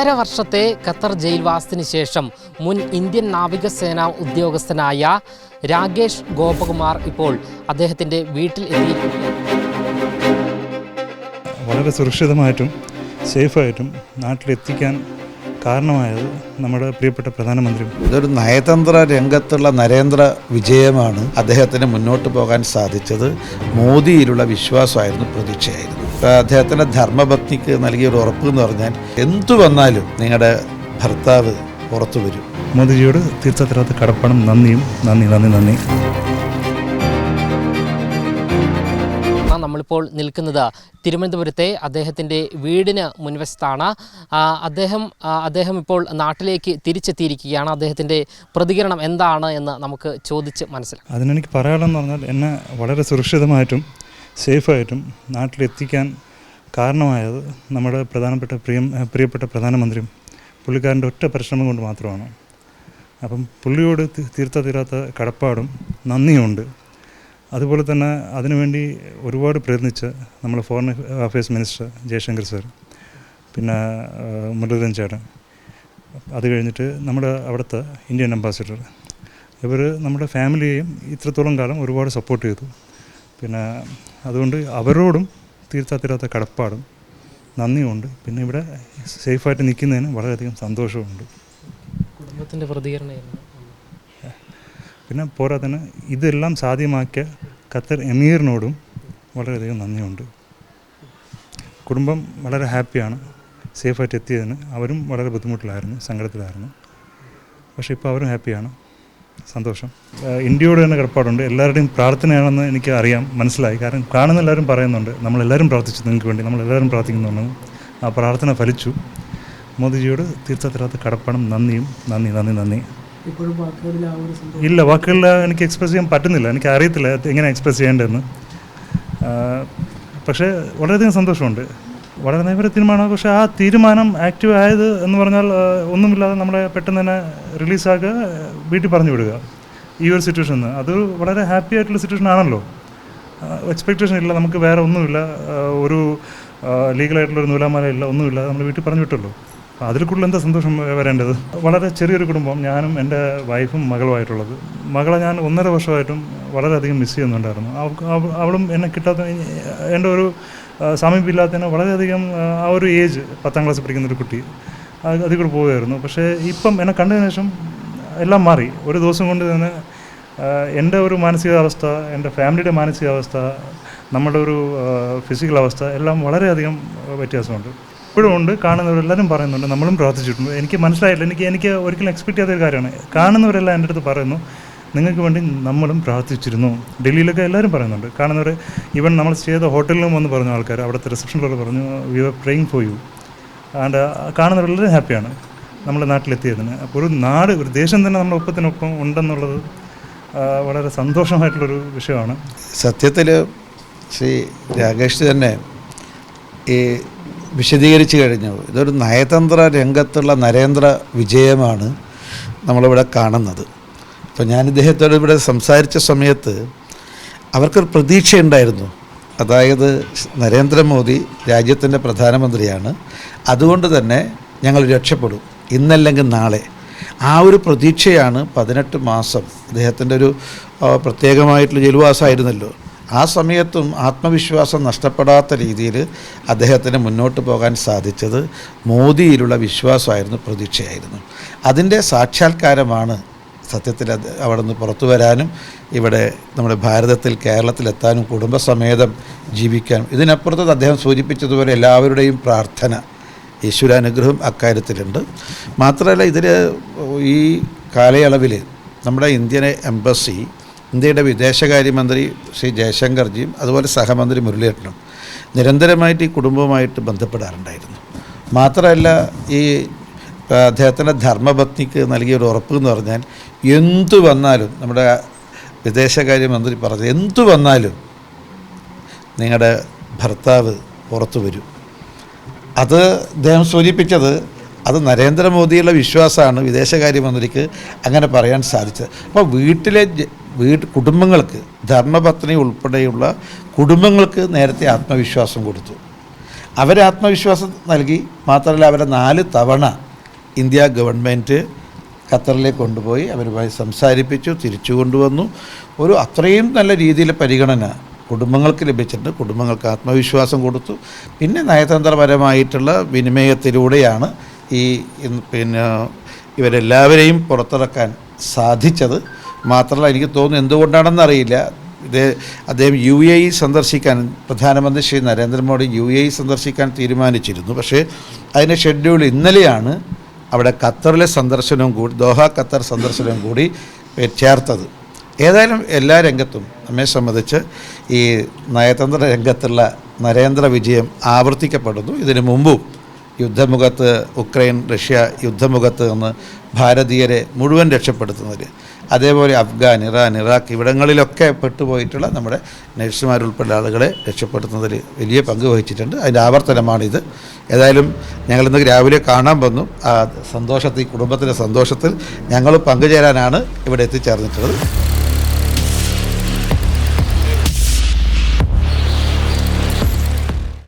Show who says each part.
Speaker 1: ഒന്നര വർഷത്തെ ഖത്തർ ജയിൽവാസത്തിന് ശേഷം മുൻ ഇന്ത്യൻ നാവികസേന ഉദ്യോഗസ്ഥനായ രാകേഷ് ഗോപകുമാർ ഇപ്പോൾ അദ്ദേഹത്തിന്റെ വീട്ടിൽ എത്തി.
Speaker 2: വളരെ സുരക്ഷിതമായിട്ടും സേഫായിട്ടും നാട്ടിലെത്തിക്കാൻ കാരണമായത് നമ്മുടെ പ്രിയപ്പെട്ട പ്രധാനമന്ത്രി.
Speaker 3: ഇതൊരു നയതന്ത്ര രംഗത്തുള്ള നരേന്ദ്ര വിജയമാണ് അദ്ദേഹത്തിന് മുന്നോട്ട് പോകാൻ സാധിച്ചത്. മോദിയിലുള്ള വിശ്വാസമായിരുന്നു പ്രതീക്ഷയായിരുന്നു. അദ്ദേഹത്തിന്റെ ധർമ്മഭക്തിക്ക് നൽകിയ ഒരു ഉറപ്പ് എന്ന് പറഞ്ഞാൽ എന്തു വന്നാലും നിങ്ങളുടെ ഭർത്താവ് പുറത്തു വരും.
Speaker 2: മോദിജിയോട് തീർച്ചയായിട്ടും കടപ്പണം നന്ദിയും നന്ദി നന്ദി നന്ദി.
Speaker 1: നമ്മളിപ്പോൾ നിൽക്കുന്നത് തിരുവനന്തപുരത്തെ അദ്ദേഹത്തിന്റെ വീടിന് മുൻവശത്താണ്. അദ്ദേഹം അദ്ദേഹം ഇപ്പോൾ നാട്ടിലേക്ക് തിരിച്ചെത്തിയിരിക്കുകയാണ്. അദ്ദേഹത്തിന്റെ പ്രതികരണം എന്താണ് എന്ന് നമുക്ക് ചോദിച്ച് മനസ്സിലാക്കാം.
Speaker 2: അതിനെനിക്ക് പറയാനുള്ളതെന്ന് പറഞ്ഞാൽ എന്നെ വളരെ സുരക്ഷിതമായിട്ടും സേഫായിട്ടും നാട്ടിലെത്തിക്കാൻ കാരണമായത് നമ്മുടെ പ്രധാനപ്പെട്ട പ്രിയം പ്രിയപ്പെട്ട പ്രധാനമന്ത്രിയും പുള്ളിക്കാരന്റെ ഒറ്റ പരിശ്രമം കൊണ്ട് മാത്രമാണ്. അപ്പം പുള്ളിയോട് തീർത്ത തീരാത്ത കടപ്പാടും നന്ദിയുണ്ട് അതുപോലെ തന്നെ അതിനുവേണ്ടി ഒരുപാട് പ്രയത്നിച്ച് നമ്മുടെ foreign affairs minister Jaishankar sir പിന്നെ മുരളീധരൻ ചേട്ടൻ. അത് കഴിഞ്ഞിട്ട് നമ്മുടെ അവിടുത്തെ ഇന്ത്യൻ അംബാസിഡർ ഇവർ നമ്മുടെ ഫാമിലിയെയും ഇത്രത്തോളം കാലം ഒരുപാട് സപ്പോർട്ട് ചെയ്തു. പിന്നെ അതുകൊണ്ട് അവരോടും തീർത്താത്തിരാത്ത കടപ്പാടും നന്ദിയുമുണ്ട്. പിന്നെ ഇവിടെ സേഫായിട്ട് നിൽക്കുന്നതിന് വളരെയധികം സന്തോഷമുണ്ട്
Speaker 1: കുടുംബത്തിന്റെ പ്രതികരണമായിരുന്നു
Speaker 2: പിന്നെ പോരാത്തന്നെ ഇതെല്ലാം സാധ്യമാക്കിയ ഖത്തർ എമീറിനോടും വളരെയധികം നന്ദിയുണ്ട്. കുടുംബം വളരെ ഹാപ്പിയാണ് സേഫായിട്ട് എത്തിയതിന്. അവരും വളരെ ബുദ്ധിമുട്ടിലായിരുന്നു സങ്കടത്തിലായിരുന്നു. പക്ഷേ ഇപ്പോൾ അവരും ഹാപ്പിയാണ്. സന്തോഷം. ഇന്ത്യയോട് തന്നെ കടപ്പാടുണ്ട്. എല്ലാവരുടെയും പ്രാർത്ഥനയാണെന്ന് എനിക്ക് അറിയാം. മനസ്സിലായി. കാരണം കാണുന്ന എല്ലാവരും പറയുന്നുണ്ട്. നമ്മളെല്ലാവരും പ്രാർത്ഥിച്ചു. നിങ്ങൾക്ക് വേണ്ടി നമ്മളെല്ലാവരും പ്രാർത്ഥിക്കുന്നുണ്ട് ആ പ്രാർത്ഥന ഫലിച്ചു. മോദിജിയോട് തീർച്ചയായിട്ടും കടപ്പാടും. നന്ദിയും. നന്ദി നന്ദി നന്ദി. ഇല്ല. വാക്കുകളിൽ എനിക്ക് എക്സ്പ്രസ് ചെയ്യാൻ പറ്റുന്നില്ല. എനിക്ക് അറിയത്തില്ല. എങ്ങനെ എക്സ്പ്രസ് ചെയ്യേണ്ടതെന്ന്. പക്ഷേ വളരെയധികം സന്തോഷമുണ്ട്. വളരെ നൈവര തീരുമാനമാണ് പക്ഷേ ആ തീരുമാനം ആക്റ്റീവ് ആയത് എന്ന് പറഞ്ഞാൽ ഒന്നുമില്ലാതെ നമ്മളെ പെട്ടെന്ന് തന്നെ റിലീസാക്കുക വീട്ടിൽ പറഞ്ഞു വിടുക. ഈ ഒരു സിറ്റുവേഷൻ അത് വളരെ ഹാപ്പി ആയിട്ടുള്ള സിറ്റുവേഷൻ ആണല്ലോ. എക്സ്പെക്റ്റേഷൻ ഇല്ല നമുക്ക് വേറെ ഒന്നുമില്ല. ഒരു ലീഗലായിട്ടുള്ള ഒരു നൂലാമാല ഇല്ല ഒന്നുമില്ല. നമ്മൾ വീട്ടിൽ പറഞ്ഞു വിട്ടല്ലോ. അതിൽ കൂടുതൽ എന്താ സന്തോഷം വരേണ്ടത്? വളരെ ചെറിയൊരു കുടുംബം ഞാനും എന്റെ വൈഫും മകളുമായിട്ടുള്ളത്. മകളെ ഞാൻ ഒന്നര വർഷമായിട്ടും വളരെയധികം മിസ് ചെയ്യുന്നുണ്ടായിരുന്നു. അവളും എന്നെ കിട്ടാത്ത എന്റെ ഒരു ആ, സമീപമില്ലാത്തതിന് വളരെയധികം ആ, ഒരു ഏജ് പത്താം ക്ലാസ് പഠിക്കുന്ന ഒരു കുട്ടി അത് അതിൽ കൂടെ പോവുമായിരുന്നു പക്ഷേ ഇപ്പം എന്നെ കണ്ടതിന് ശേഷം എല്ലാം മാറി. ഒരു ദിവസം കൊണ്ട് തന്നെ എന്റെ ഒരു മാനസികാവസ്ഥ എന്റെ ഫാമിലിയുടെ മാനസികാവസ്ഥ നമ്മുടെ ഒരു ഫിസിക്കൽ അവസ്ഥ എല്ലാം വളരെയധികം വ്യത്യാസമുണ്ട്. ഇപ്പോഴും ഉണ്ട് കാണുന്നവരെല്ലാവരും പറയുന്നുണ്ട് നമ്മളും പ്രാർത്ഥിച്ചിട്ടുണ്ട്. എനിക്ക് മനസ്സിലായില്ല എനിക്ക് എനിക്ക് ഒരിക്കലും എക്സ്പെക്ട് ചെയ്യാത്ത ഒരു കാര്യമാണ്. കാണുന്നവരെല്ലാം എന്റെ അടുത്ത് പറയുന്നു നിങ്ങൾക്ക് വേണ്ടി നമ്മളും പ്രാർത്ഥിച്ചിരുന്നു. ഡൽഹിയിലൊക്കെ എല്ലാവരും പറയുന്നുണ്ട്. കാണുന്നവർ ഈവൻ നമ്മൾ ചെയ്ത ഹോട്ടലിലും വന്ന് പറഞ്ഞു ആൾക്കാർ അവിടുത്തെ റിസപ്ഷനിലുള്ള പറഞ്ഞു we are praying for you and കാണുന്നവർ വളരെ ഹാപ്പിയാണ് നമ്മുടെ നാട്ടിലെത്തിയതിന്. അപ്പോൾ ഒരു നാട് ഒരു ദേശം തന്നെ നമ്മുടെ ഒപ്പത്തിനൊപ്പം ഉണ്ടെന്നുള്ളത് വളരെ സന്തോഷമായിട്ടുള്ളൊരു വിഷയമാണ്.
Speaker 3: സത്യത്തിൽ ശ്രീ രാകേഷ് തന്നെ ഈ വിശദീകരിച്ചു കഴിഞ്ഞു. ഇതൊരു നയതന്ത്ര രംഗത്തുള്ള നരേന്ദ്ര വിജയമാണ് നമ്മളിവിടെ കാണുന്നത്. അപ്പോൾ ഞാൻ ഇദ്ദേഹത്തോട് ഇവിടെ സംസാരിച്ച സമയത്ത് അവർക്കൊരു പ്രതീക്ഷയുണ്ടായിരുന്നു. അതായത് നരേന്ദ്രമോദി രാജ്യത്തിന്റെ പ്രധാനമന്ത്രിയാണ്. അതുകൊണ്ട് തന്നെ ഞങ്ങൾ രക്ഷപ്പെടും. ഇന്നല്ലെങ്കിൽ നാളെ. ആ ഒരു പ്രതീക്ഷയാണ് പതിനെട്ട് മാസം അദ്ദേഹത്തിന്റെ ഒരു പ്രത്യേകമായിട്ടുള്ള ജയിൽവാസമായിരുന്നല്ലോ. ആ സമയത്തും ആത്മവിശ്വാസം നഷ്ടപ്പെടാത്ത രീതിയിൽ അദ്ദേഹത്തിന് മുന്നോട്ട് പോകാൻ സാധിച്ചത് മോദിയിലുള്ള വിശ്വാസമായിരുന്നു പ്രതീക്ഷയായിരുന്നു. അതിന്റെ സാക്ഷാത്കാരമാണ് സത്യത്തിൽ അവിടെ നിന്ന് പുറത്തു വരാനും ഇവിടെ നമ്മുടെ ഭാരതത്തിൽ കേരളത്തിലെത്താനും കുടുംബസമേതം ജീവിക്കാനും ഇതിനപ്പുറത്ത് അദ്ദേഹം സൂചിപ്പിച്ചതുപോലെ എല്ലാവരുടെയും പ്രാർത്ഥന ഈശ്വരാനുഗ്രഹം അക്കാര്യത്തിലുണ്ട്. മാത്രമല്ല ഇതിൽ ഈ കാലയളവിൽ നമ്മുടെ ഇന്ത്യൻ എംബസി ഇന്ത്യയുടെ വിദേശകാര്യമന്ത്രി ശ്രീ ജയശങ്കർജിയും അതുപോലെ സഹമന്ത്രി മുരളീധരനും നിരന്തരമായിട്ട് ഈ കുടുംബവുമായിട്ട് ബന്ധപ്പെടാറുണ്ടായിരുന്നു. മാത്രമല്ല ഈ അദ്ദേഹത്തിന്റെ ധർമ്മപത്നിക്ക് നൽകിയ ഒരു ഉറപ്പ് എന്ന് പറഞ്ഞാൽ എന്തു വന്നാലും നമ്മുടെ വിദേശകാര്യമന്ത്രി പറഞ്ഞു എന്തു വന്നാലും നിങ്ങളുടെ ഭർത്താവ് പുറത്തു വരും. അത് അദ്ദേഹം സൂചിപ്പിച്ചത് അത് നരേന്ദ്രമോദിയുടെ വിശ്വാസമാണ് വിദേശകാര്യമന്ത്രിക്ക് അങ്ങനെ പറയാൻ സാധിച്ചത്. അപ്പോൾ വീട്ടിലെ വീട്ട് കുടുംബങ്ങൾക്ക് ധർമ്മപത്നി ഉൾപ്പെടെയുള്ള കുടുംബങ്ങൾക്ക് നേരത്തെ ആത്മവിശ്വാസം കൊടുത്തു. അവരെ ആത്മവിശ്വാസം നൽകി മാത്രമല്ല അവരെ നാല് തവണ ഇന്ത്യ ഗവൺമെന്റ് ഖത്തറിലേക്ക് കൊണ്ടുപോയി അവരുമായി സംസാരിപ്പിച്ചു തിരിച്ചു കൊണ്ടുവന്നു. ഒരു അത്രയും നല്ല രീതിയിൽ പരിഗണന കുടുംബങ്ങൾക്ക് ലഭിച്ചിട്ടുണ്ട്. കുടുംബങ്ങൾക്ക് ആത്മവിശ്വാസം കൊടുത്തു. പിന്നെ നയതന്ത്രപരമായിട്ടുള്ള വിനിമയത്തിലൂടെയാണ് ഈ പിന്നെ ഇവരെല്ലാവരെയും പുറത്തിറക്കാൻ സാധിച്ചത്. മാത്രമല്ല എനിക്ക് തോന്നുന്നു എന്തുകൊണ്ടാണെന്നറിയില്ല ഇത് അദ്ദേഹം യു എ ഇ സന്ദർശിക്കാൻ പ്രധാനമന്ത്രി Shri Narendra Modi U A E സന്ദർശിക്കാൻ തീരുമാനിച്ചിരുന്നു. പക്ഷേ അതിന്റെ ഷെഡ്യൂൾ ഇന്നലെയാണ് അവിടെ ഖത്തറിലെ സന്ദർശനവും കൂടി ദോഹ ഖത്തർ സന്ദർശനവും കൂടി ചേർത്തത്. ഏതായാലും എല്ലാ രംഗത്തും നമ്മെ സംബന്ധിച്ച് ഈ നയതന്ത്ര രംഗത്തുള്ള നരേന്ദ്ര വിജയം ആവർത്തിക്കപ്പെടുന്നു. ഇതിനു മുമ്പും യുദ്ധമുഖത്ത് ഉക്രൈൻ റഷ്യ യുദ്ധമുഖത്ത് നിന്ന് ഭാരതീയരെ മുഴുവൻ രക്ഷപ്പെടുത്തുന്നവർ അതേപോലെ അഫ്ഗാൻ ഇറാൻ ഇറാഖ് ഇവിടങ്ങളിലൊക്കെ പെട്ടുപോയിട്ടുള്ള നമ്മുടെ നഴ്സുമാരുൾപ്പെടെ ആളുകളെ രക്ഷപ്പെടുത്തുന്നതിൽ വലിയ പങ്ക് വഹിച്ചിട്ടുണ്ട്. അതിന്റെ ആവർത്തനമാണിത്. ഏതായാലും ഞങ്ങളിന്ന് രാവിലെ കാണാൻ വന്നു. ആ സന്തോഷത്തിൽ കുടുംബത്തിന്റെ സന്തോഷത്തിൽ ഞങ്ങൾ പങ്കുചേരാനാണ് ഇവിടെ എത്തിച്ചേർന്നിട്ടുള്ളത്.